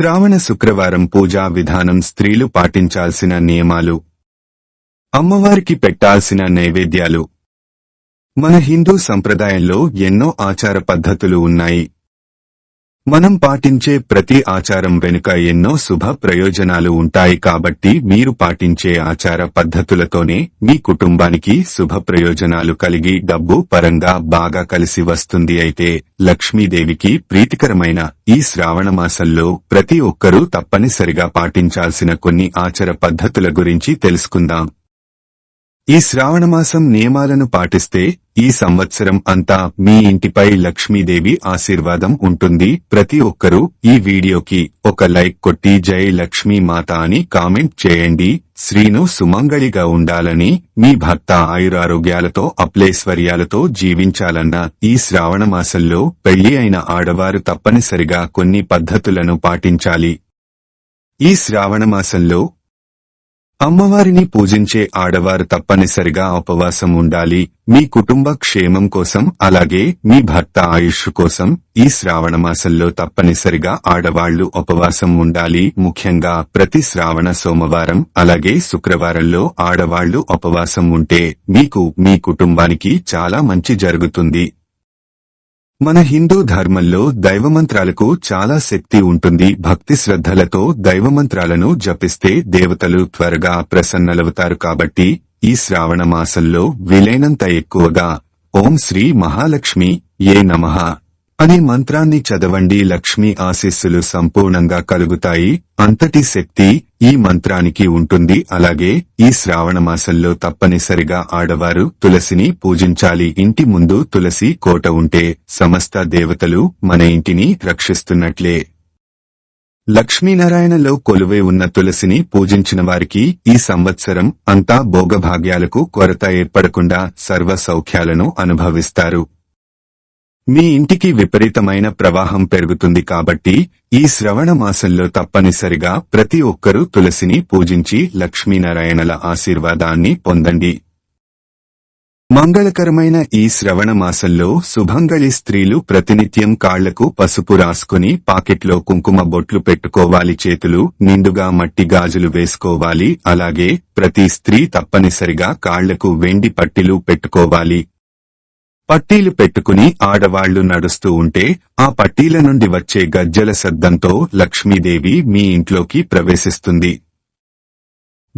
శ్రావణ శుక్రవారం పూజా విధానం స్త్రీలు పాటించాల్సిన నియమాలు. అమ్మవారికి పెట్టాల్సిన నైవేద్యాలు. మన హిందూ సంప్రదాయంలో ఎన్నో ఆచార పద్ధతులు ఉన్నాయి. మనం పాటించే ప్రతి ఆచారం వెనుక ఎన్నో శుభ ప్రయోజనాలు ఉంటాయి కాబట్టి మీరు పాటించే ఆచార పద్ధతులతోనే మీ కుటుంబానికి శుభ ప్రయోజనాలు కలిగి డబ్బు పరంగా బాగా కలిసి వస్తుంది. అయితే లక్ష్మీదేవికి ప్రీతికరమైన ఈ శ్రావణ మాసంలో ప్రతి ఒక్కరూ తప్పనిసరిగా పాటించాల్సిన కొన్ని ఆచార పద్ధతుల గురించి తెలుసుకుందాం. ఈ శ్రావణమాసం నియమాలను పాటిస్తే ఈ సంవత్సరం అంతా మీ ఇంటిపై లక్ష్మీదేవి ఆశీర్వాదం ఉంటుంది. ప్రతి ఒక్కరూ ఈ వీడియోకి ఒక లైక్ కొట్టి జై లక్ష్మీ మాత అని కామెంట్ చేయండి. శ్రీను సుమంగళిగా ఉండాలని మీ భర్త ఆయురారోగ్యాలతో అప్లేశ్వర్యాలతో జీవించాలన్న ఈ శ్రావణమాసంలో పెళ్ళి అయిన ఆడవారు తప్పనిసరిగా కొన్ని పద్ధతులను పాటించాలి. ఈ శ్రావణమాసంలో అమ్మవారిని పూజించే ఆడవారు తప్పనిసరిగా ఉపవాసం ఉండాలి. మీ కుటుంబ క్షేమం కోసం అలాగే మీ భర్త ఆయుష్ కోసం ఈ శ్రావణ మాసంలో తప్పనిసరిగా ఆడవాళ్ళు ఉపవాసం ఉండాలి. ముఖ్యంగా ప్రతి శ్రావణ సోమవారం అలాగే శుక్రవారంలో ఆడవాళ్ళు ఉపవాసం ఉంటే మీకు మీ కుటుంబానికి చాలా మంచి జరుగుతుంది. మన హిందూ ధర్మంలో దైవమంత్రాలకు చాలా శక్తి ఉంటుంది. భక్తి శ్రద్ధలతో దైవమంత్రాలను జపిస్తే దేవతలు త్వరగా ప్రసన్నలవుతారు కాబట్టి ఈ శ్రావణ మాసంలో వీలైనంత ఎక్కువగా ఓం శ్రీ మహాలక్ష్మి ఏ నమః. అనే మంత్రాన్ని చదవండి. లక్ష్మి ఆశీస్సులు సంపూర్ణంగా కలుగుతాయి. అంతటి శక్తి ఈ మంత్రానికి ఉంటుంది. అలాగే ఈ శ్రావణ మాసంలో తప్పనిసరిగా ఆడవారు తులసిని పూజించాలి. ఇంటి ముందు తులసి కోట ఉంటే సమస్త దేవతలు మన ఇంటిని రక్షిస్తున్నట్లే. లక్ష్మీనారాయణలో కొలువై ఉన్న తులసిని పూజించిన వారికి ఈ సంవత్సరం అంతా భోగభాగ్యాలకు కొరత ఏర్పడకుండా సర్వ సౌఖ్యాలను అనుభవిస్తారు. మీ ఇంటికి విపరీతమైన ప్రవాహం పెరుగుతుంది కాబట్టి ఈ శ్రవణ మాసంలో తప్పనిసరిగా ప్రతి ఒక్కరూ తులసిని పూజించి లక్ష్మీనారాయణల ఆశీర్వాదాన్ని పొందండి. మంగళకరమైన ఈ శ్రవణ మాసంలో శుభంగళి స్త్రీలు ప్రతినిత్యం కాళ్ళకు పసుపు రాసుకుని పాకెట్లో కుంకుమ బొట్లు పెట్టుకోవాలి చేతులు నిండుగా మట్టి గాజులు వేసుకోవాలి అలాగే ప్రతి స్త్రీ తప్పనిసరిగా కాళ్ళకు వెండి పట్టిలు పెట్టుకోవాలి. పట్టీలు పెట్టుకుని ఆడవాళ్ళు నడుస్తూ ఉంటే ఆ పట్టీల నుండి వచ్చే గజ్జల శబ్దంతో లక్ష్మీదేవి మీ ఇంట్లోకి ప్రవేశిస్తుంది.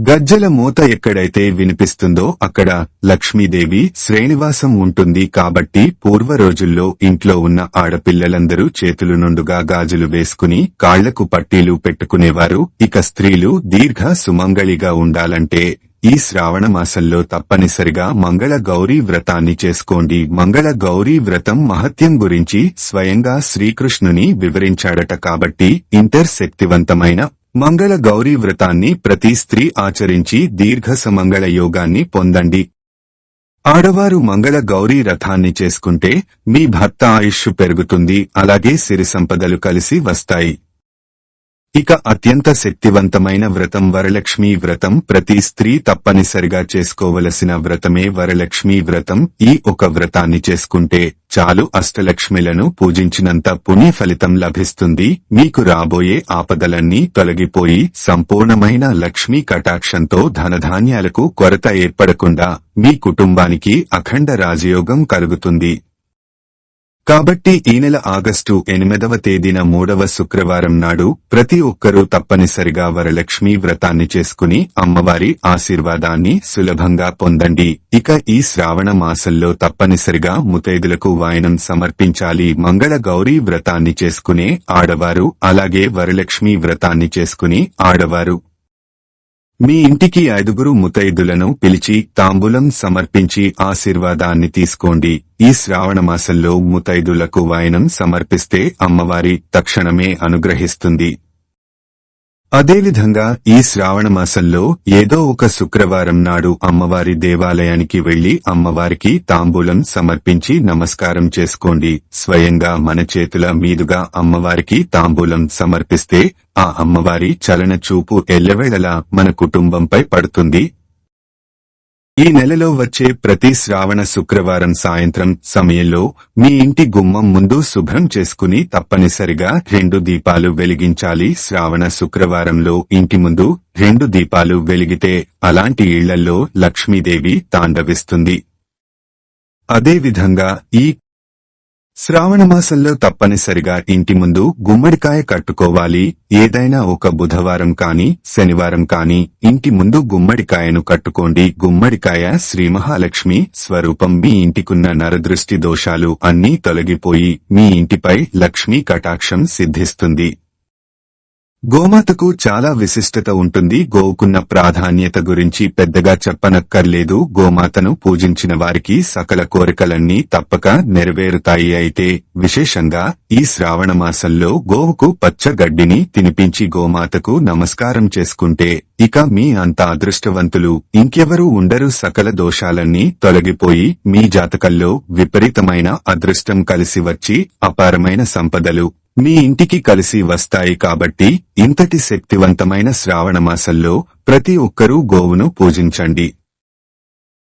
గజ్జల మూత ఎక్కడైతే వినిపిస్తుందో అక్కడ లక్ష్మీదేవి శ్రేణివాసం ఉంటుంది కాబట్టి పూర్వ రోజుల్లో ఇంట్లో ఉన్న ఆడపిల్లలందరూ చేతులు నుండుగా గాజులు వేసుకుని కాళ్ళకు పట్టీలు పెట్టుకునేవారు. ఇక స్త్రీలు దీర్ఘ సుమంగళిగా ఉండాలంటే ఈ శ్రావణ మాసంలో తప్పనిసరిగా మంగళ గౌరీ వ్రతాన్ని చేసుకోండి. మంగళ గౌరీ వ్రతం మహత్యం గురించి స్వయంగా శ్రీకృష్ణుని వివరించాడట కాబట్టి ఇంటర్ శక్తివంతమైన మంగళ గౌరీ వ్రతాన్ని ప్రతి స్త్రీ ఆచరించి దీర్ఘ సమంగళ యోగాన్ని పొందండి. ఆడవారు మంగళ గౌరీ రథాన్ని చేసుకుంటే మీ భర్త ఆయుష్ పెరుగుతుంది. అలాగే సిరి సంపదలు కలిసి వస్తాయి. ఇక అత్యంత శక్తివంతమైన వ్రతం వరలక్ష్మీ వ్రతం. ప్రతి స్త్రీ తప్పనిసరిగా చేసుకోవలసిన వ్రతమే వరలక్ష్మీ వ్రతం. ఈ ఒక వ్రతాన్ని చేసుకుంటే చాలు అష్టలక్ష్మిలను పూజించినంత పుణ్య ఫలితం లభిస్తుంది. మీకు రాబోయే ఆపదలన్నీ తొలగిపోయి సంపూర్ణమైన లక్ష్మీ కటాక్షంతో ధనధాన్యాలకు కొరత ఏర్పడకుండా మీ కుటుంబానికి అఖండ రాజయోగం కలుగుతుంది. కాబట్టి ఈ నెల ఆగస్టు ఎనిమిదవ తేదీన మూడవ శుక్రవారం నాడు ప్రతి ఒక్కరూ తప్పనిసరిగా వరలక్ష్మీ వ్రతాన్ని చేసుకుని అమ్మవారి ఆశీర్వాదాన్ని సులభంగా పొందండి. ఇక ఈ శ్రావణ మాసంలో తప్పనిసరిగా ముతైదులకు వాయనం సమర్పించాలి. మంగళ గౌరీ వ్రతాన్ని చేసుకునే ఆడవారు అలాగే వరలక్ష్మీ వ్రతాన్ని చేసుకుని ఆడవారు. మీ ఇంటికి ఐదుగురు ముతైదులను పిలిచి తాంబూలం సమర్పించి ఆశీర్వాదాన్ని తీసుకోండి. ఈ శ్రావణ మాసంలో ముతైదులకు వాయనం సమర్పిస్తే అమ్మవారి తక్షణమే అనుగ్రహిస్తుంది. అదేవిధంగా ఈ శ్రావణ మాసంలో ఏదో ఒక శుక్రవారం నాడు అమ్మవారి దేవాలయానికి వెళ్ళి అమ్మవారికి తాంబూలం సమర్పించి నమస్కారం చేసుకోండి. స్వయంగా మన చేతుల మీదుగా అమ్మవారికి తాంబూలం సమర్పిస్తే ఆ అమ్మవారి చలన చూపు ఎల్లవేళలా మన కుటుంబంపై పడుతుంది. ఈ నెలలో వచ్చే ప్రతి శ్రావణ శుక్రవారం సాయంత్రం సమయంలో మీ ఇంటి గుమ్మం ముందు శుభ్రం చేసుకుని తప్పనిసరిగా రెండు దీపాలు వెలిగించాలి. శ్రావణ శుక్రవారంలో ఇంటి ముందు రెండు దీపాలు వెలిగితే అలాంటి ఇళ్ళలో లక్ష్మీదేవి తాండవిస్తుంది. అదేవిధంగా ఈ శ్రావణమాసంలో తప్పనిసరిగా ఇంటి ముందు గుమ్మడికాయ కట్టుకోవాలి. ఏదైనా ఒక బుధవారం కాని శనివారం కాని ఇంటి ముందు గుమ్మడికాయను కట్టుకోండి. గుమ్మడికాయ శ్రీ మహాలక్ష్మి స్వరూపం. మీ ఇంటికున్న నరదృష్టి దోషాలు అన్నీ తొలగిపోయి మీ ఇంటిపై లక్ష్మీ కటాక్షం సిద్ధిస్తుంది. గోమాతకు చాలా విశిష్టత ఉంటుంది. గోవుకున్న ప్రాధాన్యత గురించి పెద్దగా చెప్పనక్కర్లేదు. గోమాతను పూజించిన వారికి సకల కోరికలన్నీ తప్పక నెరవేరుతాయి. అయితే విశేషంగా ఈ శ్రావణ మాసంలో గోవుకు పచ్చ గడ్డిని తినిపించి గోమాతకు నమస్కారం చేసుకుంటే ఇక మీ అంత అదృష్టవంతులు ఇంకెవరూ ఉండరు. సకల దోషాలన్నీ తొలగిపోయి మీ జాతకంలో విపరీతమైన అదృష్టం కలిసి వచ్చి అపారమైన సంపదలు మీ ఇంటికి కలిసి వస్తాయి కాబట్టి ఇంతటి శక్తివంతమైన శ్రావణ మాసంలో ప్రతి ఒక్కరూ గోవును పూజించండి.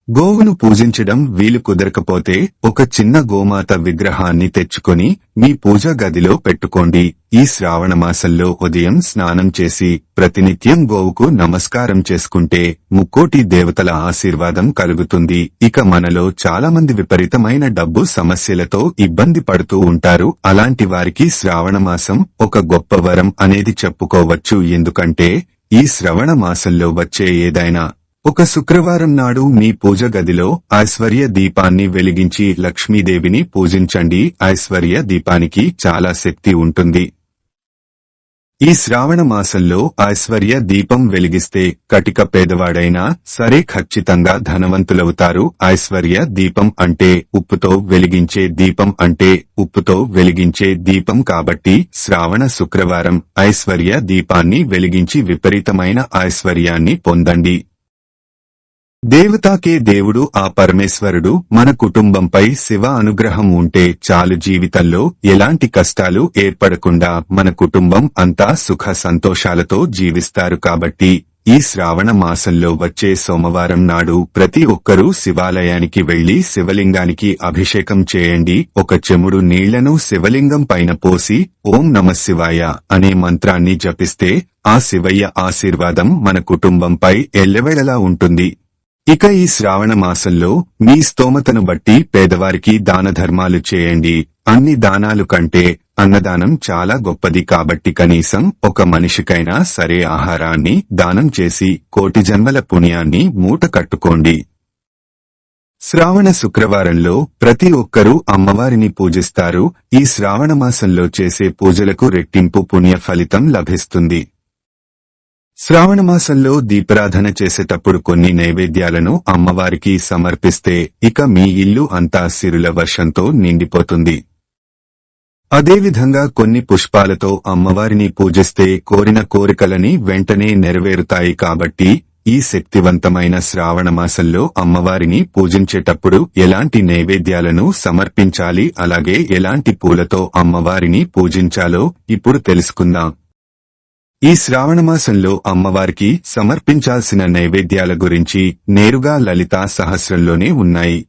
గోవును పూజించడం వీలు కుదరకపోతే ఒక చిన్న గోమాత విగ్రహాన్ని తెచ్చుకొని మీ పూజా గదిలో పెట్టుకోండి. ఈ శ్రావణ మాసంలో ఉదయం స్నానం చేసి ప్రతినిత్యం గోవుకు నమస్కారం చేసుకుంటే ముక్కోటి దేవతల ఆశీర్వాదం కలుగుతుంది. ఇక మనలో చాలా మంది విపరీతమైన డబ్బు సమస్యలతో ఇబ్బంది పడుతూ ఉంటారు. అలాంటి వారికి శ్రావణ మాసం ఒక గొప్ప వరం అనేది చెప్పుకోవచ్చు. ఎందుకంటే ఈ శ్రవణ మాసంలో వచ్చే ఏదైనా ఒక శుక్రవారం నాడు మీ పూజ గదిలో ఐశ్వర్య దీపాన్ని వెలిగించి లక్ష్మీదేవిని పూజించండి. ఐశ్వర్య దీపానికి చాలా శక్తి ఉంటుంది. ఈ శ్రావణ మాసంలో ఐశ్వర్య దీపం వెలిగిస్తే కటిక పేదవాడైనా సరే ఖచ్చితంగా ధనవంతులవుతారు. ఐశ్వర్య దీపం అంటే ఉప్పుతో వెలిగించే దీపం అంటే ఉప్పుతో వెలిగించే దీపం కాబట్టి శ్రావణ శుక్రవారం ఐశ్వర్య దీపాన్ని వెలిగించి విపరీతమైన ఐశ్వర్యాన్ని పొందండి. దేవతాకే దేవుడు ఆ పరమేశ్వరుడు మన కుటుంబంపై శివ అనుగ్రహం ఉంటే చాలు జీవితంలో ఎలాంటి కష్టాలు ఏర్పడకుండా మన కుటుంబం అంతా సుఖ సంతోషాలతో జీవిస్తారు కాబట్టి ఈ శ్రావణ మాసంలో వచ్చే సోమవారం నాడు ప్రతి ఒక్కరూ శివాలయానికి వెళ్ళి శివలింగానికి అభిషేకం చేయండి. ఒక చెముడు నీళ్ళను శివలింగం పైన పోసి ఓం నమ శివాయ అనే మంత్రాన్ని జపిస్తే ఆ శివయ్య ఆశీర్వాదం మన కుటుంబంపై ఎల్లవేళలా ఉంటుంది. ఇక ఈ శ్రావణ మాసంలో మీ స్తోమతను బట్టి పేదవారికి దాన ధర్మాలు చేయండి. అన్ని దానాలు కంటే అన్నదానం చాలా గొప్పది కాబట్టి కనీసం ఒక మనిషికైనా సరే ఆహారాన్ని దానం చేసి కోటి జన్మల పుణ్యాన్ని మూట కట్టుకోండి. శ్రావణ శుక్రవారంలో ప్రతి ఒక్కరూ అమ్మవారిని పూజిస్తారు. ఈ శ్రావణ మాసంలో చేసే పూజలకు రెట్టింపు పుణ్య ఫలితం లభిస్తుంది. శ్రావణ మాసంలో దీపారాధన చేసేటప్పుడు కొన్ని నైవేద్యాలను అమ్మవారికి సమర్పిస్తే ఇక మీ ఇల్లు అంతా సిరుల వర్షంతో నిండిపోతుంది. అదేవిధంగా కొన్ని పుష్పాలతో అమ్మవారిని పూజిస్తే కోరిన కోరికలని వెంటనే నెరవేరుతాయి కాబట్టి ఈ శక్తివంతమైన శ్రావణ మాసంలో అమ్మవారిని పూజించేటప్పుడు ఎలాంటి నైవేద్యాలను సమర్పించాలి అలాగే ఎలాంటి పూలతో అమ్మవారిని పూజించాలో ఇప్పుడు తెలుసుకుందాం. ఈ శ్రావణమాసంలో అమ్మవారికి సమర్పించాల్సిన నైవేద్యాల గురించి నేరుగా లలితా సహస్రంలోనే ఉన్నాయి.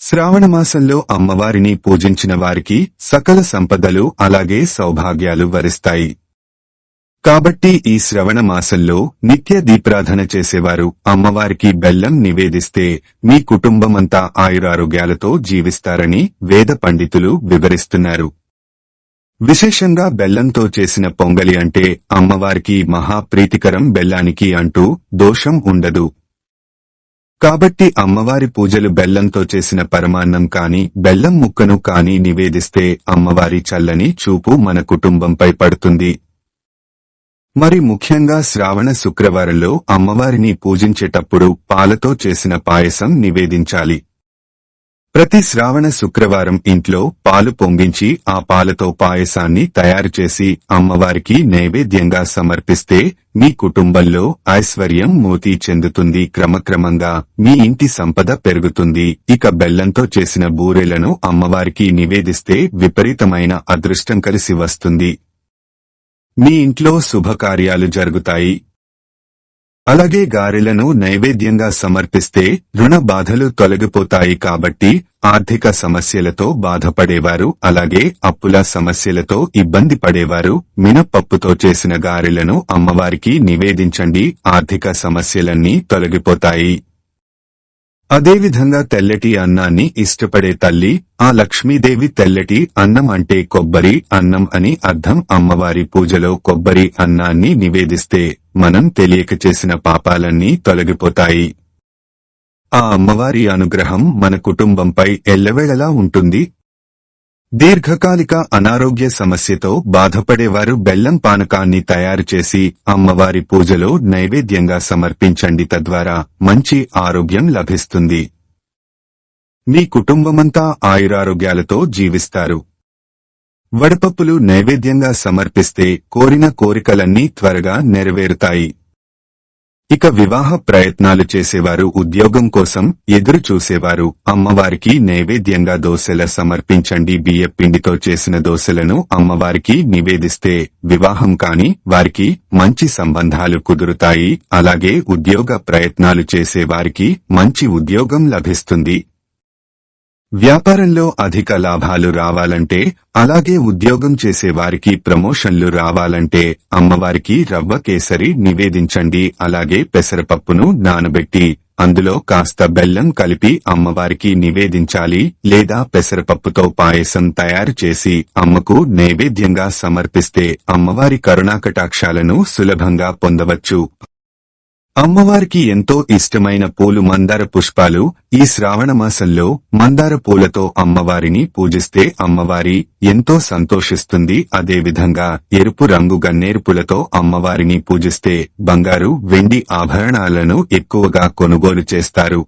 శ్రావణమాసంలో అమ్మవారిని పూజించిన వారికి సకల సంపదలు అలాగే సౌభాగ్యాలు వరిస్తాయి. కాబట్టి ఈ శ్రవణ మాసంలో నిత్య దీప్రాధన చేసేవారు అమ్మవారికి బెల్లం నివేదిస్తే మీ కుటుంబమంతా ఆయురారోగ్యాలతో జీవిస్తారని వేద పండితులు వివరిస్తున్నారు. విశేషంగా బెల్లంతో చేసిన పొంగలి అంటే అమ్మవారికి మహాప్రీతికరం బెల్లానికి అంటూ దోషం ఉండదు. కాబట్టి అమ్మవారి పూజలు బెల్లంతో చేసిన పరమాన్నం కాని బెల్లం ముక్కను కాని నివేదిస్తే అమ్మవారి చల్లని చూపు మన కుటుంబంపై పడుతుంది. మరి ముఖ్యంగా శ్రావణ శుక్రవారంలో అమ్మవారిని పూజించేటప్పుడు పాలతో చేసిన పాయసం నివేదించాలి. ప్రతి శ్రావణ శుక్రవారం ఇంట్లో పాలు పొంగించి ఆ పాలతో పాయసాన్ని తయారు చేసి అమ్మవారికి నైవేద్యంగా సమర్పిస్తే మీ కుటుంబంలో ఐశ్వర్యం మోతీ చెందుతుంది. క్రమక్రమంగా మీ ఇంటి సంపద పెరుగుతుంది. ఇక బెల్లంతో చేసిన బూరెలను అమ్మవారికి నివేదిస్తే విపరీతమైన అదృష్టం కలిసి వస్తుంది. మీ ఇంట్లో శుభకార్యాలు జరుగుతాయి. అలాగే గారెలను నైవేద్యంగా సమర్పిస్తే రుణ బాధలు తొలగిపోతాయి కాబట్టి ఆర్థిక సమస్యలతో బాధపడేవారు అలాగే అప్పుల సమస్యలతో ఇబ్బంది పడేవారు మినపప్పుతో చేసిన గారెలను అమ్మవారికి నివేదించండి ఆర్థిక సమస్యలన్నీ తొలగిపోతాయి. అదేవిధంగా తెల్లటి అన్నాన్ని ఇష్టపడే తల్లి ఆ లక్ష్మీదేవి తెల్లటి అన్నం అంటే కొబ్బరి అన్నం అని అర్థం అమ్మవారి పూజలో కొబ్బరి అన్నాన్ని నివేదిస్తే. మనం తెలియక చేసిన పాపాలన్నీ తొలగిపోతాయి. ఆ అమ్మవారి అనుగ్రహం మన కుటుంబంపై ఎల్లవేళలా ఉంటుంది. దీర్ఘకాలిక అనారోగ్య సమస్యతో బాధపడేవారు బెల్లం పానకాన్ని తయారు చేసి అమ్మవారి పూజలో నైవేద్యంగా సమర్పించండి తద్వారా మంచి ఆరోగ్యం లభిస్తుంది. మీ కుటుంబమంతా ఆయురారోగ్యాలతో జీవిస్తారు. వడపప్పులు నైవేద్యంగా సమర్పిస్తే కోరిన కోరికలన్నీ త్వరగా నెరవేరుతాయి. ఇక వివాహ ప్రయత్నాలు చేసేవారు ఉద్యోగం కోసం ఎదురు చూసేవారు అమ్మవారికి నైవేద్యంగా దోశల సమర్పించండి బియ్యపిండితో చేసిన దోశలను అమ్మవారికి నివేదిస్తే వివాహం కాని వారికి మంచి సంబంధాలు కుదురుతాయి. అలాగే ఉద్యోగ ప్రయత్నాలు చేసేవారికి మంచి ఉద్యోగం లభిస్తుంది. వ్యాపారంలో అధిక లాభాలు రావాలంటే అలాగే ఉద్యోగం చేసేవారికి ప్రమోషన్లు రావాలంటే అమ్మవారికి రవ్వ కేసరి నివేదించండి అలాగే పెసరపప్పును నానబెట్టి అందులో కాస్త బెల్లం కలిపి అమ్మవారికి నివేదించాలి లేదా పెసరపప్పుతో పాయసం తయారు చేసి అమ్మకు నైవేద్యంగా సమర్పిస్తే అమ్మవారి కరుణాకటాక్షాలను సులభంగా పొందవచ్చు. అమ్మవారికి ఎంతో ఇష్టమైన పూలు మందార పుష్పాలు. ఈ శ్రావణ మాసంలో మందార పూలతో అమ్మవారిని పూజిస్తే అమ్మవారి ఎంతో సంతోషిస్తుంది. అదేవిధంగా ఎరుపు రంగు గన్నేరు పూలతో అమ్మవారిని పూజిస్తే బంగారు వెండి ఆభరణాలను ఎక్కువగా కొనుగోలు చేస్తారు.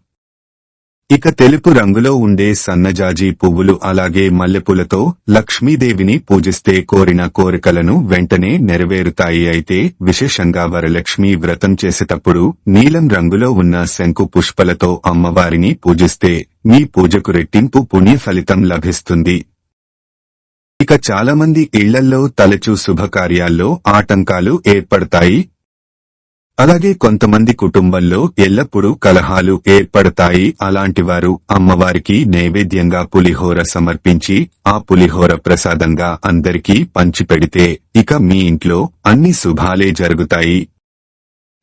ఇక తెలుపు రంగులో ఉండే సన్నజాజి పువ్వులు అలాగే మల్లెపూలతో లక్ష్మీదేవిని పూజిస్తే కోరిన కోరికలను వెంటనే నెరవేరుతాయి. అయితే విశేషంగా వరలక్ష్మి వ్రతం చేసేటప్పుడు నీలం రంగులో ఉన్న శంకు పుష్పలతో అమ్మవారిని పూజిస్తే మీ పూజకు రెట్టింపు పుణ్య ఫలితం లభిస్తుంది. ఇక చాలామంది ఇళ్ళల్లో తలచూ శుభకార్యాల్లో ఆటంకాలు ఏర్పడతాయి. అలాగే కొంతమంది కుటుంబంలో ఎల్లప్పుడూ కలహాలు ఏర్పడతాయి. అలాంటివారు అమ్మవారికి నైవేద్యంగా పులిహోర సమర్పించి ఆ పులిహోర ప్రసాదంగా అందరికీ పంచిపెడితే ఇక మీ ఇంట్లో అన్ని శుభాలే జరుగుతాయి.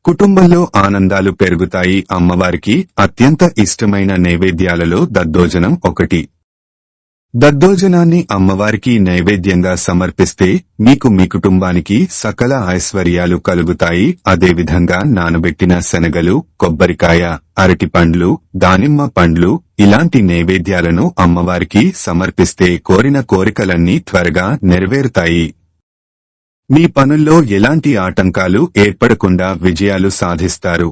కుటుంబంలో ఆనందాలు పెరుగుతాయి. అమ్మవారికి అత్యంత ఇష్టమైన నైవేద్యాలలో దద్దోజనం ఒకటి. దద్దోజనాన్ని అమ్మవారికి నైవేద్యంగా సమర్పిస్తే మీకు మీ కుటుంబానికి సకల ఐశ్వర్యాలు కలుగుతాయి. అదేవిధంగా నానబెట్టిన శనగలు కొబ్బరికాయ అరటి పండ్లు దానిమ్మ పండ్లు ఇలాంటి నైవేద్యాలను అమ్మవారికి సమర్పిస్తే కోరిన కోరికలన్నీ త్వరగా నెరవేరుతాయి. మీ పనుల్లో ఎలాంటి ఆటంకాలు ఏర్పడకుండా విజయాలు సాధిస్తారు?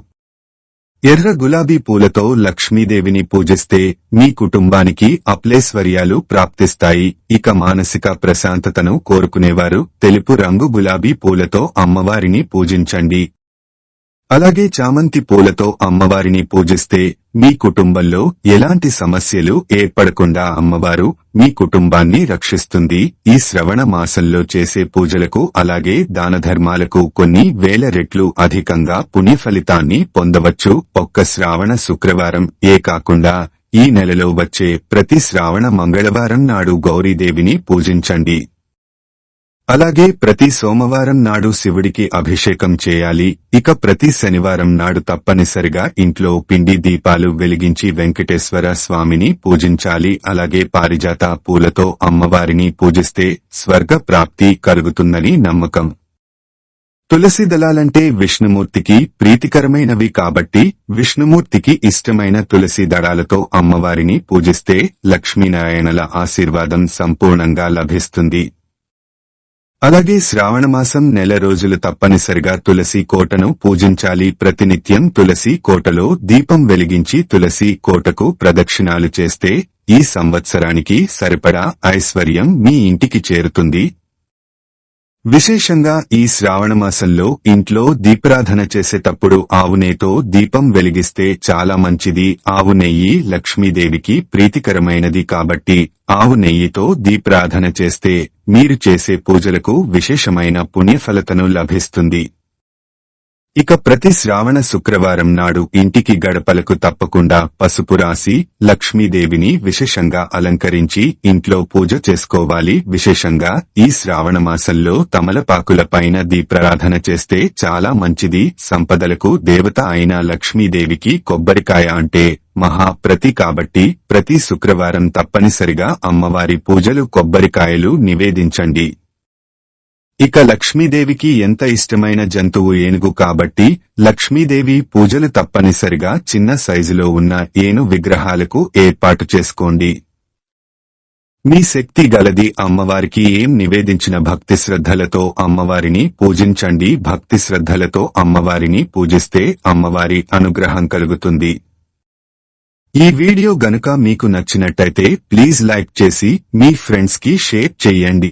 ఎర్ర గులాబీ పూలతో లక్ష్మీదేవిని పూజిస్తే మీ కుటుంబానికి అప్లేశ్వర్యాలు ప్రాప్తిస్తాయి. ఇక మానసిక ప్రశాంతతను కోరుకునేవారు తెలుపు రంగు గులాబీ పూలతో అమ్మవారిని పూజించండి. అలాగే చామంతి పూలతో అమ్మవారిని పూజిస్తే మీ కుటుంబంలో ఎలాంటి సమస్యలు ఏర్పడకుండా అమ్మవారు మీ కుటుంబాన్ని రక్షిస్తుంది? ఈ శ్రవణ మాసంలో చేసే పూజలకు అలాగే దానధర్మాలకు కొన్ని వేల రెట్లు అధికంగా పుణ్య ఫలితాన్ని పొందవచ్చు. ఒక్క శ్రావణ శుక్రవారం ఏ కాకుండా ఈ నెలలో వచ్చే ప్రతి శ్రావణ మంగళవారం నాడు గౌరీదేవిని పూజించండి. అలాగే ప్రతి సోమవారం నాడు శివుడికి అభిషేకం చేయాలి. ఇక ప్రతి శనివారం నాడు తప్పనిసరిగా ఇంట్లో పిండి దీపాలు వెలిగించి వెంకటేశ్వర స్వామిని పూజించాలి. అలాగే పారిజాత పూలతో అమ్మవారిని పూజిస్తే స్వర్గ ప్రాప్తి కలుగుతుందని నమ్మకం. తులసి దళాలంటే విష్ణుమూర్తికి ప్రీతికరమైనవి కాబట్టి విష్ణుమూర్తికి ఇష్టమైన తులసి దళాలతో అమ్మవారిని పూజిస్తే లక్ష్మీనారాయణల ఆశీర్వాదం సంపూర్ణంగా లభిస్తుంది. అలాగే శ్రావణమాసం నెల రోజులు తప్పనిసరిగా తులసి కోటను పూజించాలి. ప్రతినిత్యం తులసి కోటలో దీపం వెలిగించి తులసి కోటకు ప్రదక్షిణాలు చేస్తే ఈ సంవత్సరానికి సరిపడా ఐశ్వర్యం మీ ఇంటికి చేరుతుంది. విశేషంగా ఈ శ్రావణమాసంలో ఇంట్లో దీపారాధన చేసేటప్పుడు ఆవునేతో దీపం వెలిగిస్తే చాలా మంచిది. ఆవు నెయ్యి లక్ష్మీదేవికి ప్రీతికరమైనది కాబట్టి ఆవు నెయ్యితో దీపారాధన చేస్తే మీరు చేసే పూజలకు విశేషమైన పుణ్యఫలతను లభిస్తుంది. ఇక ప్రతి శ్రావణ శుక్రవారం నాడు ఇంటికి గడపలకు తప్పకుండా పసుపు రాసి లక్ష్మీదేవిని విశేషంగా అలంకరించి ఇంట్లో పూజ చేసుకోవాలి. విశేషంగా ఈ శ్రావణ మాసంలో తమలపాకుల పైన దీప్రారాధన చేస్తే చాలా మంచిది. సంపదలకు దేవత అయిన లక్ష్మీదేవికి కొబ్బరికాయ అంటే మహాప్రతి కాబట్టి ప్రతి శుక్రవారం తప్పనిసరిగా అమ్మవారి పూజలు కొబ్బరికాయలు నివేదించండి. ఇక లక్ష్మీదేవికి ఎంత ఇష్టమైన జంతువు ఏనుగు కాబట్టి లక్ష్మీదేవి పూజలు తప్పనిసరిగా చిన్న సైజులో ఉన్న ఏను విగ్రహాలకు ఏర్పాటు చేసుకోండి. మీ శక్తి గలది అమ్మవారికి ఏం నివేదించిన భక్తి శ్రద్ధలతో అమ్మవారిని పూజించండి. భక్తి శ్రద్ధలతో అమ్మవారిని పూజిస్తే అమ్మవారి అనుగ్రహం కలుగుతుంది. ఈ వీడియో గనుక మీకు నచ్చినట్టయితే ప్లీజ్ లైక్ చేసి మీ ఫ్రెండ్స్కి షేర్ చేయండి.